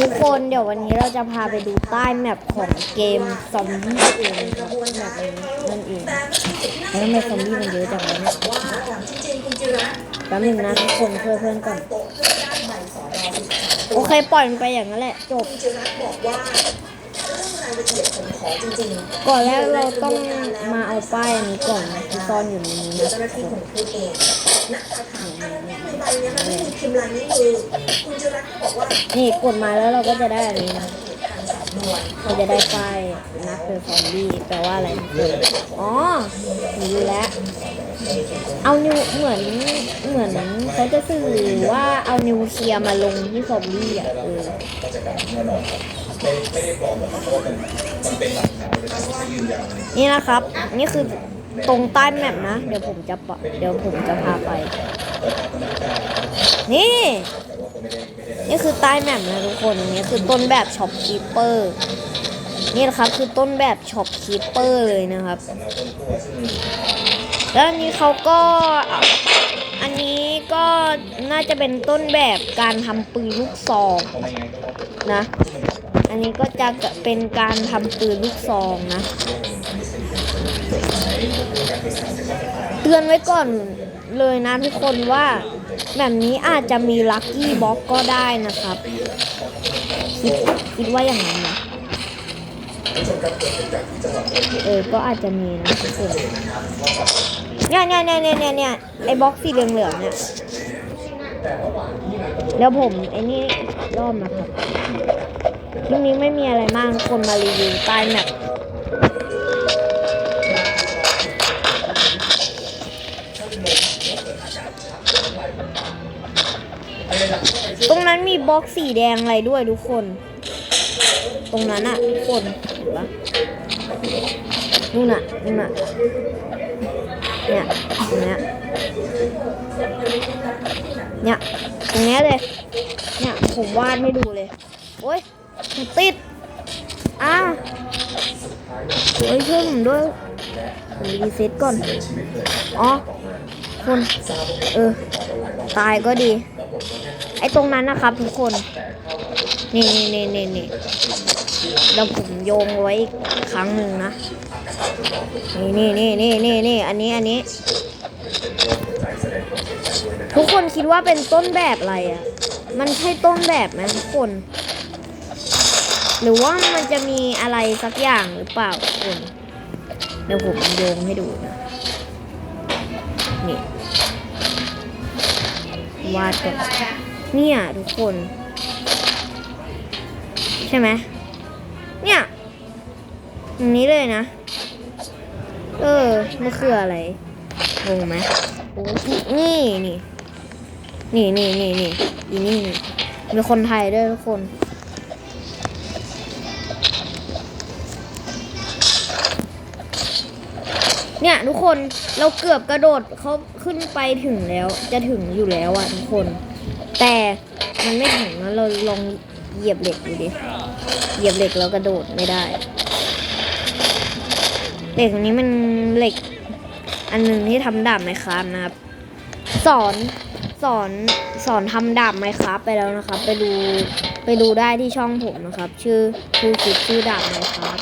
ทุกคนเดี๋ยววันนี้เราจะพาไปดูใต้แมปของเกมซอมบี้เองครับแมปนี้นั่นเองแล้วทำไมซอมบี้มันเยอะจังวะเนี่ยแป๊บนึงนะทุกคนเพื่อนเพื่อนก่อนโอเคปล่อยมันไปอย่างนั้นแหละ จบก่อนแรกเราต้องมาเอาป้ายอันนี้ก่อนซ่อนะ ที่ซ่อนอยู่ในนี้นะทุกคนนี่กดมาแล้วเราก็จะได้อันนี้นะเราจะได้ป้ายนักเป็นซอมบี้แปลว่าอะไรอ๋อรู้แล้ว เอานิวเหมือนเหมือนเขาจะสื่อว่าเอานิวเคลียร์มาลงที่ซอมบี้อะเออนี่นะครับ นี่คือ ตรงใต้แมปนะ เดี๋ยวผมจะปะเดี๋ยวผมจะพาไป นี่ นี่คือใต้แมปนะทุกคนนี่คือต้นแบบช็อปคีเปอร์นี่นะครับคือต้นแบบช็อปคีเปอร์เลยนะครับ แล้วอันนี้เขาก็อันนี้ก็น่าจะเป็นต้นแบบการทำปืนลูกซองนะ อันนี้ก็จะเป็นการทำปืนลูกซองนะ ตือนไว้ก่อนเลยนะทุกคนว่าแบบนี้อาจจะมีลัคกี้บ็อกก็ได้นะครับคิดคิดว่าอย่างนั้นนะเออ ก็อาจจะมีนะทุกคนเนี่ยเนี่ยเนี่ยเนี่ยเนี่ยเนี่ยไอ้บ็อกสีเหลืองๆเนี่ยแล้วผมไอ้นี่รอบนะครับคลิปนี้ไม่มีอะไรมากทุกคนมารีวิวใต้แมป ตรงนั้นมีบล็อกสีแดงอะไรด้วยทุกคน ตรงนั้นอะทุกคนเห็นปะนู่นอะนู่นอะเนี่ยตรงเนี้ยเนี่ยตรงเนี้ยเลย เนี่ยผมวาดให้ดูเลยโอ๊ยติดอ่าโอ้ยช่วยผมด้วยผมรีเซ็ตก่อน อ๋อ คน เออ ตายก็ดี ไอ้ตรงนั้นนะครับทุกคน นี่นี่นี่นี่นี่แล้วผมโยงไว้ครั้งหนึ่งนะ นี่นี่นี่นี่นี่นี่อันนี้อันนี้ ทุกคนคิดว่าเป็นต้นแบบอะไรอะ มันใช่ต้นแบบไหมทุกคน หรือว่ามันจะมีอะไรสักอย่างหรือเปล่าทุกคนเดี๋ยวผมโยงให้ดูนะ นี่ วาดก่อนเนี่ยทุกคน ใช่ไหมเนี่ยอย่างนี้เลยนะ เออมันคืออะไรงงไหมโอ้นี่นี่นี่นี่นี่นี่นี่นี่มีคนไทยด้วยทุกคน ทุกคนเราเกือบกระโดดเขาขึ้นไปถึงแล้ว จะถึงอยู่แล้วอะทุกคน แต่มันไม่ถึงนะเราลองเหยียบเหล็กดูดิเหยียบเหล็กแล้วกระโดดไม่ได้เหล็กอันนี้มันเหล็ก อันหนึ่งที่ทำดาบไมครับนะครับ สอนสอนสอนทำดาบไมครับไปแล้วนะครับ ไปดูไปดูได้ที่ช่องผมนะครับ ชื่อชื่อคลิปชื่อดาบไมครับ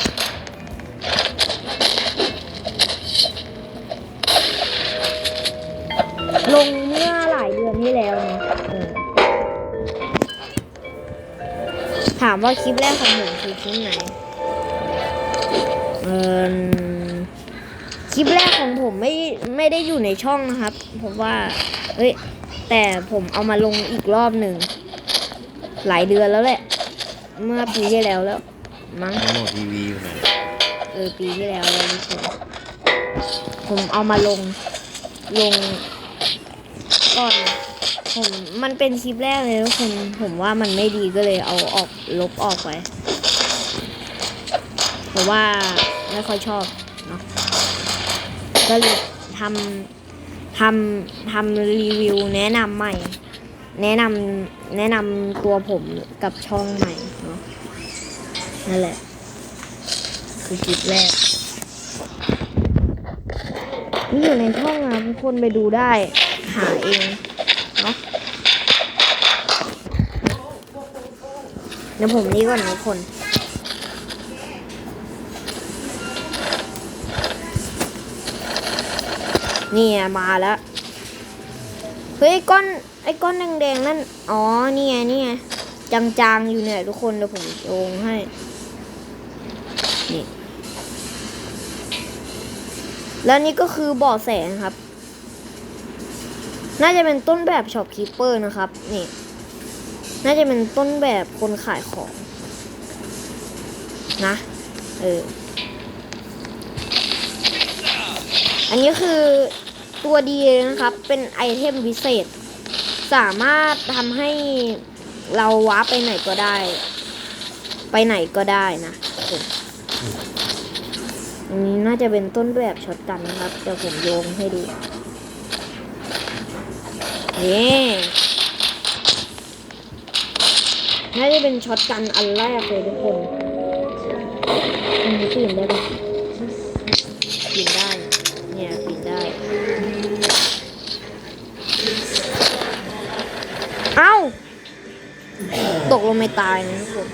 ามว่าคลิปแรกของผมคือคลิปไหน เออคลิปแรกของผมไม่ไม่ได้อยู่ในช่องนะครับ เพราะว่า เอ้ย แต่ผมเอามาลงอีกรอบหนึ่ง หลายเดือนแล้วแหละ เมื่อปีที่แล้วแล้ว มั้งทั้งหมดทีวีอยู่ไหนเออปีที่แล้วแล้วทุกคนผมเอามาลงลง ก่อน ผมมันเป็นคลิปแรกเลยทุกคนผมว่ามันไม่ดีก็เลยเอาออกลบออกไปเพราะว่าไม่ค่อยชอบเนาะก็เลยทำทำทำรีวิวแนะนำใหม่ แนะนำแนะนำตัวผมกับช่องใหม่เนาะนั่นแหละ คือคลิปแรกนี่อยู่ในช่องนะทุกคนไปดูได้ หาเองเนาะเดี๋ยวผมนี้ก่อนทุกคนนี่มาแล้ว เฮ้ยก้อนไอ้ก้อนแดงๆนั่น อ๋อ นี่ไงนี่ไงจางๆ อยู่เนี่ยทุกคนเดี๋ยวผมโยงให้ นี่ แล้วนี่ก็คือบ่อแสนะครับ น่าจะเป็นต้นแบบช็อปคีเปอร์นะครับ นี่ น่าจะเป็นต้นแบบคนขายของ นะ เออ อันนี้คือตัวดีนะครับ เป็นไอเทมพิเศษ สามารถทำให้เราว้าไปไหนก็ได้ ไปไหนก็ได้นะอันนี้น่าจะเป็นต้นแบบช็อตกันนะครับ เดี๋ยวผมโยงให้ดู นี่น่าจะเป็นช็อตกันอันแรกเลยทุกคนอันนี้ปีนได้ปะปีนได้ เนี่ยปีนได้ เอ้า ตกลงไม่ตายนะทุกคน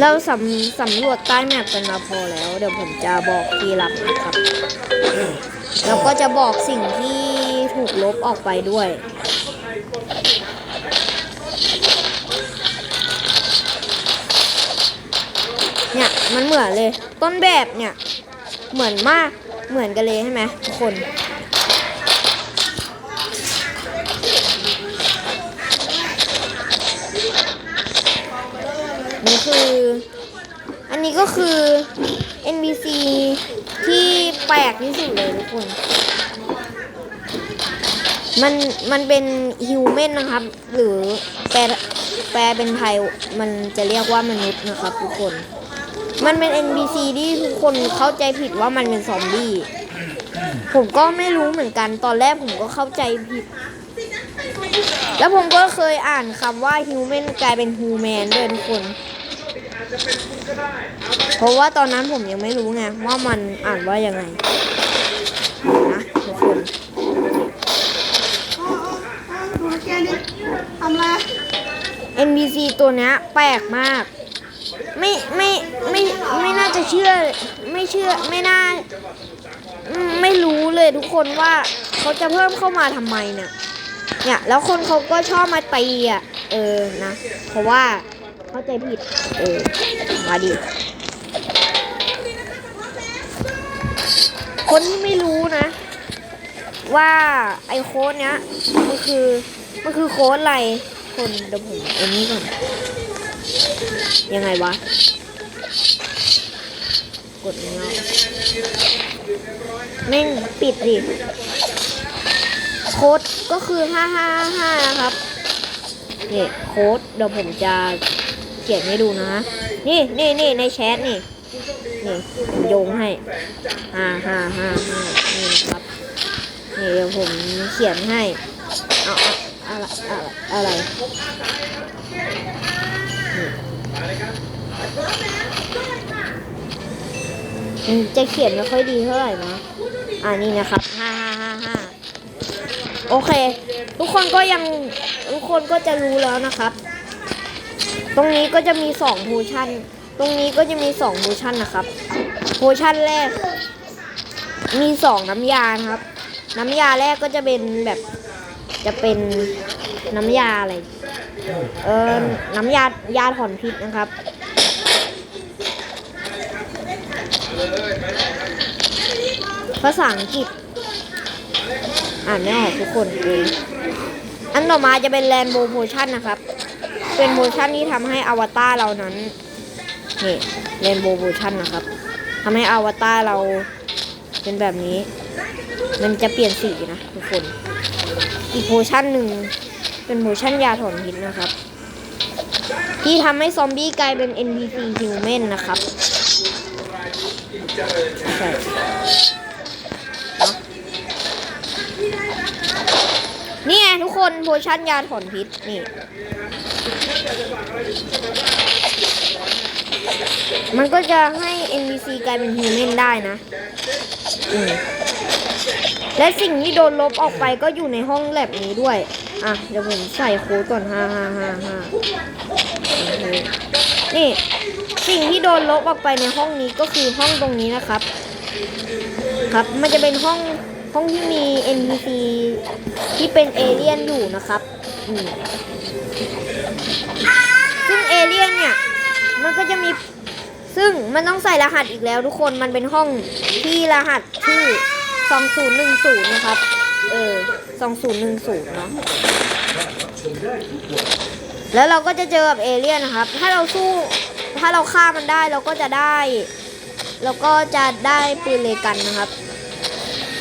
เราสำสำรวจใต้แมปกันมาพอแล้ว เดี๋ยวผมจะบอกที่ลับนะครับ แล้วก็จะบอกสิ่งที่ถูกลบออกไปด้วย เนี่ยมันเหมือนเลย ต้นแบบเนี่ย เหมือนมากเหมือนกันเลยใช่ไหมทุกคนนี่คือ อันนี้ก็คือ NBC ที่แปลกที่สุดเลยทุกคน มันมันเป็นฮิวแมนนะครับ หรือแปลแปลเป็นไทยมันจะเรียกว่ามนุษย์นะครับ ทุกคน มันเป็น NBC ที่ทุกคนเข้าใจผิดว่ามันเป็นซอมบี้ ผมก็ไม่รู้เหมือนกัน ตอนแรกผมก็เข้าใจผิด แล้วผมก็เคยอ่านคำว่าฮิวแมนกลายเป็นฮูแมนด้วยทุกคน เพราะว่าตอนนั้นผมยังไม่รู้ไงว่ามันอ่านว่ายังไงนะทุกคนดูแกนี่ทำอะไร NBC ตัวเนี้ยแปลกมาก ไม่ไม่ไม่ไม่น่าจะเชื่อไม่เชื่อไม่น่าอืมไม่รู้เลยทุกคนว่าเขาจะเพิ่มเข้ามาทำไมเนี่ยเนี่ย แล้วคนเขาก็ชอบมาตีอะ เออนะ เพราะว่า เข้าใจผิด เออ มาดิ คนที่ไม่รู้นะ ว่าไอโค้ดเนี้ยมันคือมันคือโค้ดอะไร คนเดี๋ยวผมอันนี้ก่อน ยังไงวะ กดเงาแม่งปิดดิโค้ดก็คือ 555นะครับนี่โค้ดเดี๋ยวผมจะ เขียนให้ดูนะ นี่นี่นี่ในแชทนี่นี่ผมโยงให้ห้าห้าห้าห้านี่นะครับนี่เดี๋ยวผมเขียนให้เอาเอาอะไรอะไรอะไรนี่อืมจะเขียนไม่ค่อยดีเท่าไหร่นะอ่านี่นะครับห้าห้าห้าห้าโอเค ทุกคนก็ยังทุกคนก็จะรู้แล้วนะครับ ตรงนี้ก็จะมีสองโพชั่น ตรงนี้ก็จะมีสองโพชั่นนะครับ โพชั่นแรก มีสองน้ำยานะครับ น้ำยาแรกก็จะเป็นแบบจะเป็นน้ำยาอะไร เออน้ำยายาถอนพิษนะครับภาษาอังกฤษ อ่านไม่ออกทุกคนเลยอันต่อมาจะเป็นแลนโบโพชั่นนะครับ เป็นโพชั่นที่ทำให้อวตารเรานั้นนี่เรนโบว์โพชั่นนะครับทำให้อวตารเราเป็นแบบนี้ มันจะเปลี่ยนสีนะทุกคน อีกโพชั่นหนึ่งเป็นโพชั่นยาถอนพิษนะครับ ที่ทำให้ซอมบี้กลายเป็น NPC Human นะครับใช่เคนี่ไงทุกคนโพชั่นยาถอนพิษนี่ มันก็จะให้ NPC กลายเป็นฮิวแมนได้นะ และสิ่งที่โดนลบออกไปก็อยู่ในห้องแลบนี้ด้วย อะ เดี๋ยวผมใส่โค้ดก่อนห้าห้าห้าห้านี่ สิ่งที่โดนลบออกไปในห้องนี้ก็คือห้องตรงนี้นะครับ ครับ มันจะเป็นห้องห้องที่มี NPC ที่เป็นเอเลี่ยนอยู่นะครับ อืม ซึ่งเอเลี่ยนเนี่ย มันก็จะมี ซึ่งมันต้องใส่รหัสอีกแล้วทุกคน มันเป็นห้องที่รหัสชื่อ2010 นะครับ เออ 2010 เนาะ แล้วเราก็จะเจอกับเอเลี่ยนนะครับ ถ้าเราสู้ ถ้าเราฆ่ามันได้เราก็จะได้ เราก็จะได้ปืนเลกันนะครับ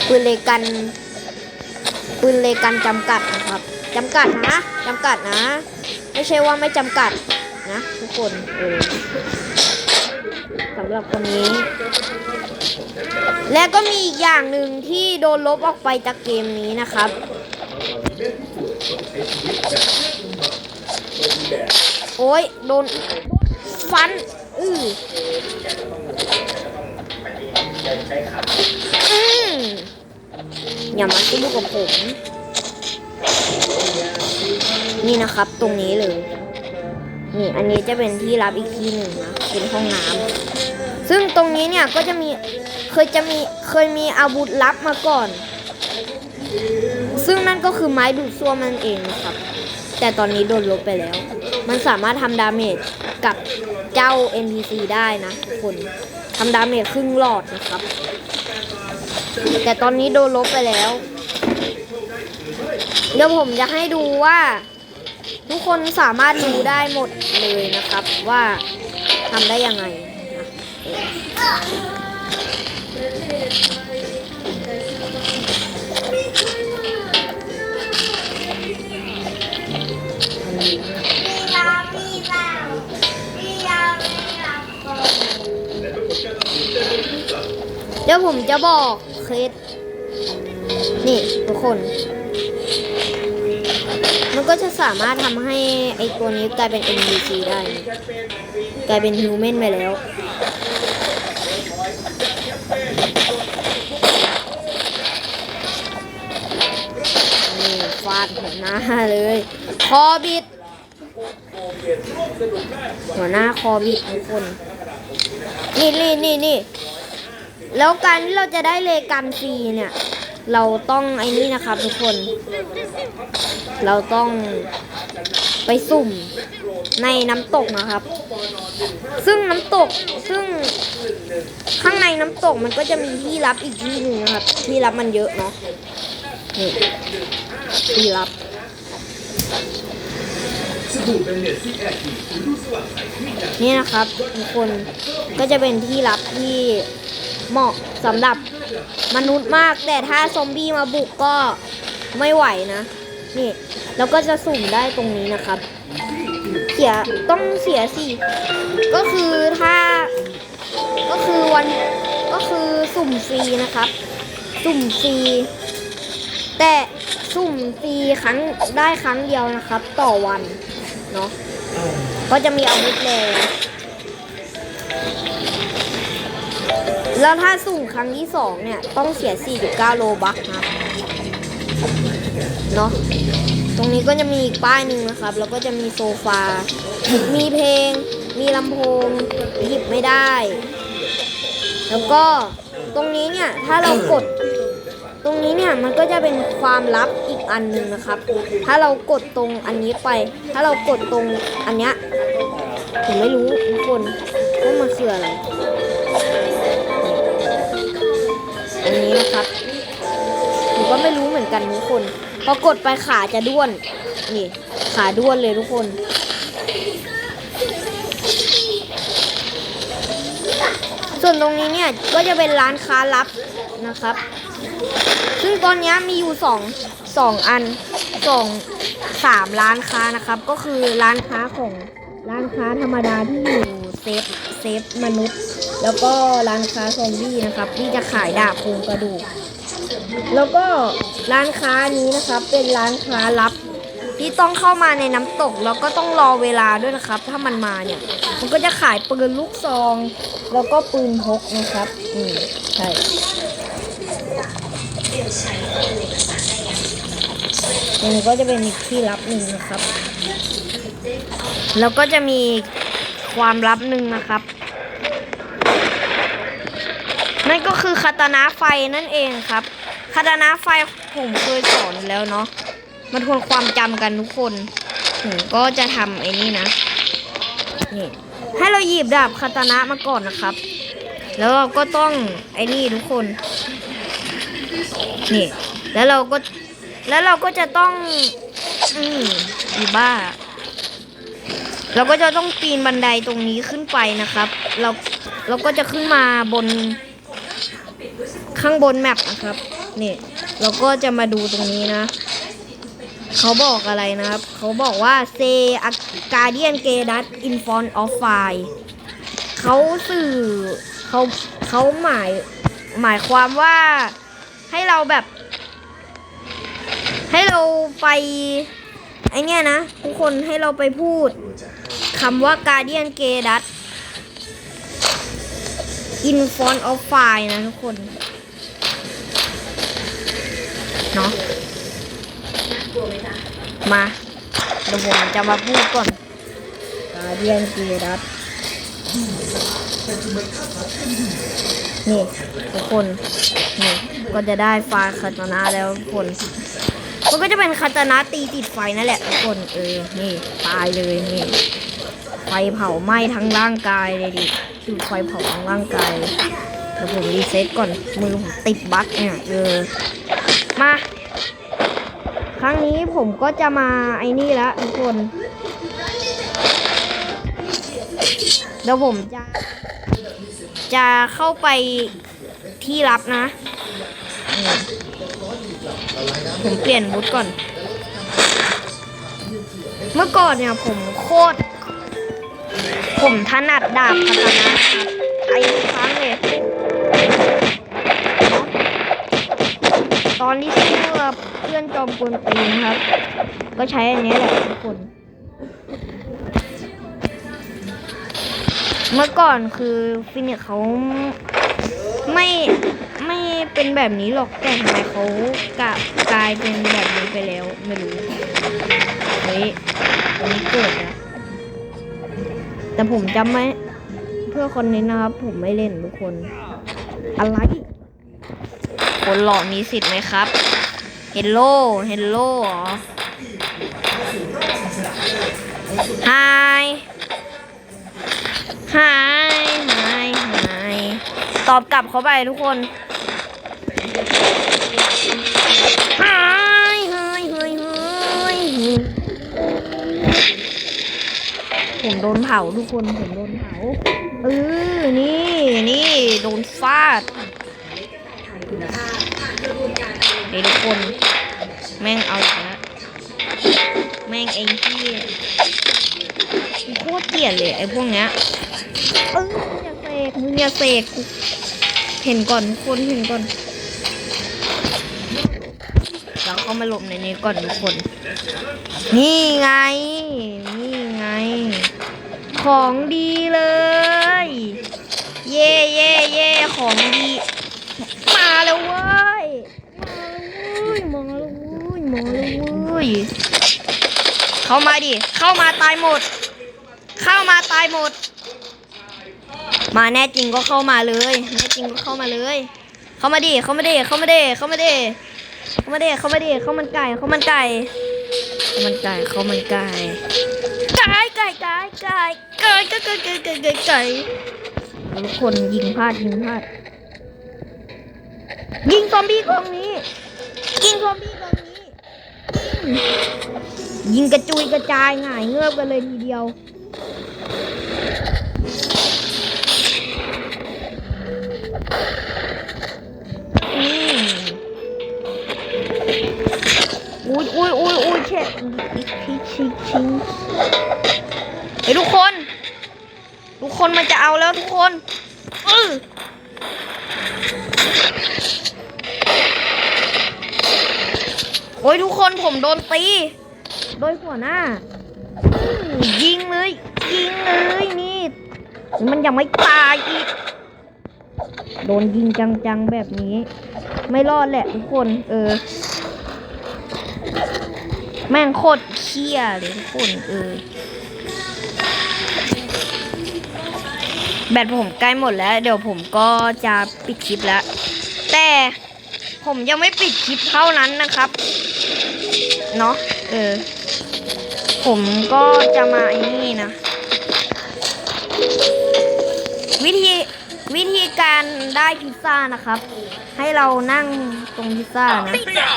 ปืนเลกัน ปืนเลกันจำกัดนะครับจำกัดนะจำกัดนะ ไม่ใช่ว่าไม่จำกัดนะทุกคนเออสำหรับคนนี้ และก็มีอีกอย่างหนึ่งที่โดนลบออกไปจากเกมนี้นะครับ โอ้ยโดนฟัน อืออืมอย่ามาสู้กับผม นี่นะครับ ตรงนี้เลย นี่อันนี้จะเป็นที่รับอีกที่หนึ่งนะเป็นห้องน้ำซึ่งตรงนี้เนี่ยก็จะมีเคยจะมีเคยมีอาวุธลับมาก่อน ซึ่งนั่นก็คือไม้ดูดซ่วมนั่นเองนะครับ แต่ตอนนี้โดนลบไปแล้ว มันสามารถทำดาเมจกับเจ้า NPC ได้นะทุกคนทำดาเมจครึ่งหลอดนะครับ แต่ตอนนี้โดนลบไปแล้ว เดี๋ยวผมจะให้ดูว่า ทุกคนสามารถดูได้หมดเลยนะครับว่าทำได้ยังไงนะเดี๋ยวผมจะบอกเคล็ดนี่ทุกคน มันก็จะสามารถทำให้ไอตัวนี้กลายเป็น NPC ได้ กลายเป็นฮิวแมนไปแล้ว นี่ฟาดหัวหน้าเลย คอบิด หัวหน้าคอบิดทุกคน นี่นี่นี่นี่แล้วการที่เราจะได้เลกันฟรีเนี่ย เราต้องไอ้นี่นะครับทุกคน เราต้องไปสุ่มในน้ำตกนะครับ ซึ่งน้ำตกซึ่งข้างในน้ำตกมันก็จะมีที่รับอีกที่หนึ่งนะครับ ที่รับมันเยอะเนาะนี่ที่รับนี่นะครับทุกคนก็จะเป็นที่รับที่เหมาะสำหรับมนุษย์มาก แต่ถ้าซอมบี้มาบุกก็ไม่ไหวนะ นี่แล้วก็จะสุ่มได้ตรงนี้นะครับ เสียต้องเสียสิก็คือถ้า ก็คือวันก็คือสุ่มฟรีนะครับ สุ่มฟรีแต่สุ่มฟรีครั้งได้ครั้งเดียวนะครับ ต่อวันเนาะก็จะมีอาวุธแรงแล้วถ้าสุ่มครั้งที่สองเนี่ย ต้องเสีย 4.9 โลบัคนะ เนาะตรงนี้ก็จะมีอีกป้ายหนึ่งนะครับ แล้วก็จะมีโซฟา มีเพลง มีลำโพงหยิบไม่ได้ แล้วก็ตรงนี้เนี่ยถ้าเรากด ตรงนี้เนี่ยมันก็จะเป็นความลับอีกอันหนึ่งนะครับ ถ้าเรากดตรงอันนี้ไป ถ้าเรากดตรงอันเนี้ยผมไม่รู้ทุกคนว่ามันคืออะไรอันนี้นะครับผมก็ไม่รู้เหมือนกันทุกคน พอกดไปขาจะด้วน นี่ ขาด้วนเลยทุกคน ส่วนตรงนี้เนี่ยก็จะเป็นร้านค้าลับนะครับ ซึ่งตอนนี้มีอยู่สองสองอันสองสามร้านค้านะครับ ก็คือร้านค้าของร้านค้าธรรมดาที่อยู่เซฟเซฟมนุษย์ แล้วก็ร้านค้าซอมบี้นะครับ ที่จะขายดาบโครงกระดูก แล้วก็ร้านค้านี้นะครับเป็นร้านค้าลับ ที่ต้องเข้ามาในน้ำตกแล้วก็ต้องรอเวลาด้วยนะครับ ถ้ามันมาเนี่ย มันก็จะขายปืนลูกซอง แล้วก็ปืนพกนะครับอืมใช่ตรงนี้ก็จะเป็นอีกที่ลับหนึ่งนะครับ แล้วก็จะมีความลับหนึ่งนะครับ นั่นก็คือคาตานะไฟนั่นเองครับ คาตานะไฟผมเคยสอนแล้วเนาะมันทวนความจำกันทุกคน ผมก็จะทำไอ้นี่นะนี่ให้เราหยิบดาบคาตานะมาก่อนนะครับ แล้วเราก็ต้องไอ้นี่ทุกคนนี่แล้วเราก็แล้วเราก็จะต้อง อืมอีบ้า เราก็จะต้องปีนบันไดตรงนี้ขึ้นไปนะครับ เราเราก็จะขึ้นมาบนข้างบนแมปนะครับ นี่เราก็จะมาดูตรงนี้นะ เขาบอกอะไรนะครับ เขาบอกว่า say a guardian g a d u t in front of fire เขาสื่อเขาเขาหมายหมายความว่าให้เราแบบ ให้เราไปไอเนี้ยนะทุกคนให้เราไปพูดคำว่า guardian g a d u t in front of fire นะทุกคน เนาะมาเดี๋ยวผมจะมาพูดก่อน guardian g a d u t นี่ทุกคนนี่ก็จะได้ไฟาคาตานะแล้วทุกคนมันก็จะเป็นคาตานะตีติดไฟนั่นแหละทุกคนเออนี่ตายเลยนี่ไฟเผาไหม้ทั้งร่างกายเลยดิจุดไฟเผาทั้งร่างกายเลยเดี๋ยวผมรีเซ็ตก่อนมือผมติดบั๊กเนี่ยเออ มา ครั้งนี้ผมก็จะมาไอ้นี่ละทุกคน เดี๋ยวผมจะ จะเข้าไปที่ลับนะ ผมเปลี่ยนบูทก่อน เมื่อก่อนเนี่ยผมโคตร ผมถนัดดาบคาตานะครับใช้ครั้งเลย ตอนที่สู้กับเพื่อนจอมกวนตีนครับ ก็ใช้อันนี้แหละทุกคน เมื่อก่อนคือฟินิกเขาไม่ไม่เป็นแบบนี้หรอกแต่ทำไมเขากลับกลายเป็นแบบนี้ไปแล้ว ไม่รู้เฮ้ยอันนี้เกิดนะแต่ผมจำไม่เพื่อคนนี้นะครับ ผมไม่เล่นทุกคน อะไร คนหล่อมีสิทธิ์ไหมครับเฮลโลเฮลโลเหรอไฮหายหายหายตอบกลับเขาไปทุกคนหายหายหายหายผมโดนเผาทุกคน ผมโดนเผา เออ นี่ นี่ โดนฟาด เฮ้ยทุกคน แม่งเอาอีกแล้วแม่งเองที่โคตรเกลียดเลยไอ้พวกเนี้ยเอออย่าเสกมึงอย่าเสกเห็นก่อนทุกคนเห็นก่อนเราเข้ามาหลบในนี้ก่อนทุกคน นี่ไง นี่ไง ของดีเลย เย่เย่เย่ของดี มาแล้วเว้ย มาแล้วเว้ย มาแล้วเว้ย มาแล้วเว้ย เข้ามาดิ เข้ามาตายหมด เข้ามาตายหมด มาแน่จริงก็เข้ามาเลย แน่จริงก็เข้ามาเลย เข้ามาดิ เข้ามาดิ เข้ามาดิ เข้ามาดิ เข้ามาดิ เข้ามาดิ เข้ามันไก่ เข้ามันไก่ เข้ามันไก่ เข้ามันไก่ ไก่ไก่ไก่ไก่ไก่ไก่ไก่ไก่ไก่ไก่ไก่ทุกคนยิงพลาดยิงพลาด ยิงซอมบี้กองนี้ ยิงซอมบี้กองนี้ ยิงกระจุยกระจายหงายเงือบกันเลยทีเดียว ตี โดยหัวหน้า ยิงเลย ยิงเลยนี่ มันยังไม่ตายอีก โดนยิงจังๆแบบนี้ ไม่รอดแหละทุกคน เออ แม่งโคตรเคี้ยเลยทุกคน เออ แบตผมใกล้หมดแล้ว เดี๋ยวผมก็จะปิดคลิปแล้ว แต่ผมยังไม่ปิดคลิปเท่านั้นนะครับ เนาะเออ ผมก็จะมาไอ้นี่นะ วิธีวิธีการได้พิซซ่านะครับ ให้เรานั่งตรงพิซซ่านะ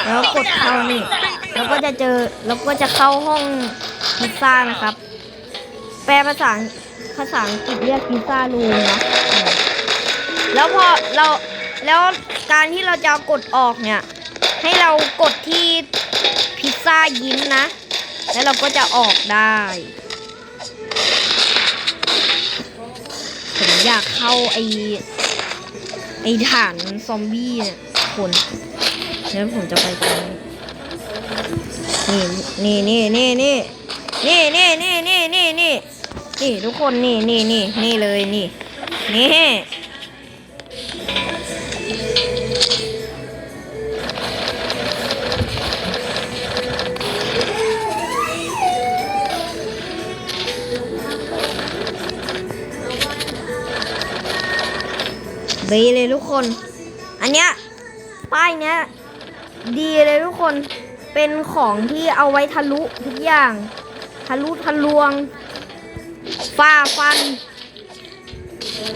แล้วกดเข้านี่ แล้วก็จะเจอแล้วก็จะเข้าห้องพิซซ่านะครับ แปลภาษาภาษาอังกฤษเรียกพิซซ่ารูมนะ แล้วพอเราแล้วการที่เราจะกดออกเนี่ย ให้เรากดที่ พิซซ่ายิ้มนะ แล้วเราก็จะออกได้ผมอยากเข้าไอไอฐานซอมบี้เนี่ยคนแล้วผมจะไปตรงนี้นี่นี่นี่นี่นี่นี่นี่นี่นี่นี่นี่ทุกคนนี่นี่นี่นี่เลยนี่นี่ ดีเลยทุกคน อันเนี้ยป้ายเนี้ยดีเลยทุกคนเป็นของที่เอาไว้ทะลุทุกอย่าง ทะลุทะลวงฝ่าฟัน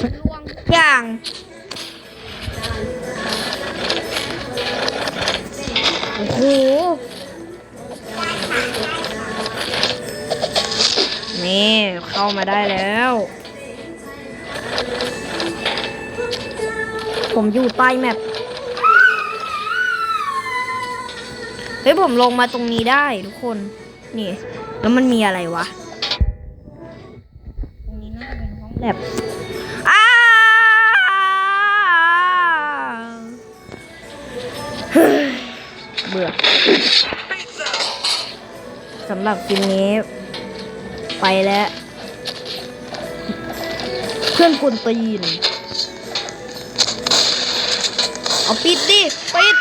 ทะลวงทุกอย่าง โอ้โหนี่เข้ามาได้แล้ว ผมอยู่ใต้แมปเฮ้ยผมลงมาตรงนี้ได้ทุกคน นี่ แล้วมันมีอะไรวะ ตรงนี้น่าจะเป็นห้องแลบอ้าเฮ้ยเบื่อสำหรับคลิปนี้ ไปแล้ว เพื่อนกุนตีน เอาปิดดิ ปิด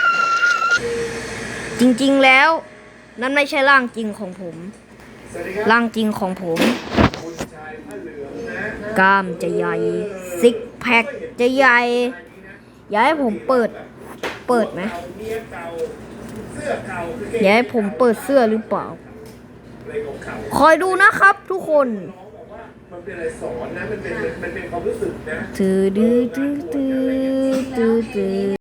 จริงๆแล้ว นั่นไม่ใช่ร่างจริงของผม ร่างจริงของผม กล้ามจะใหญ่ ซิกแพคจะใหญ่ อยากให้ผมเปิด เปิดไหมอยากให้ผมเปิดเสื้อหรือเปล่า คอยดูนะครับทุกคนมันเป็นอะไรสอนนะ มันเป็น มันเป็นความรู้สึกนะ ตือดื้อดื้อดื้อดื้อดื้อ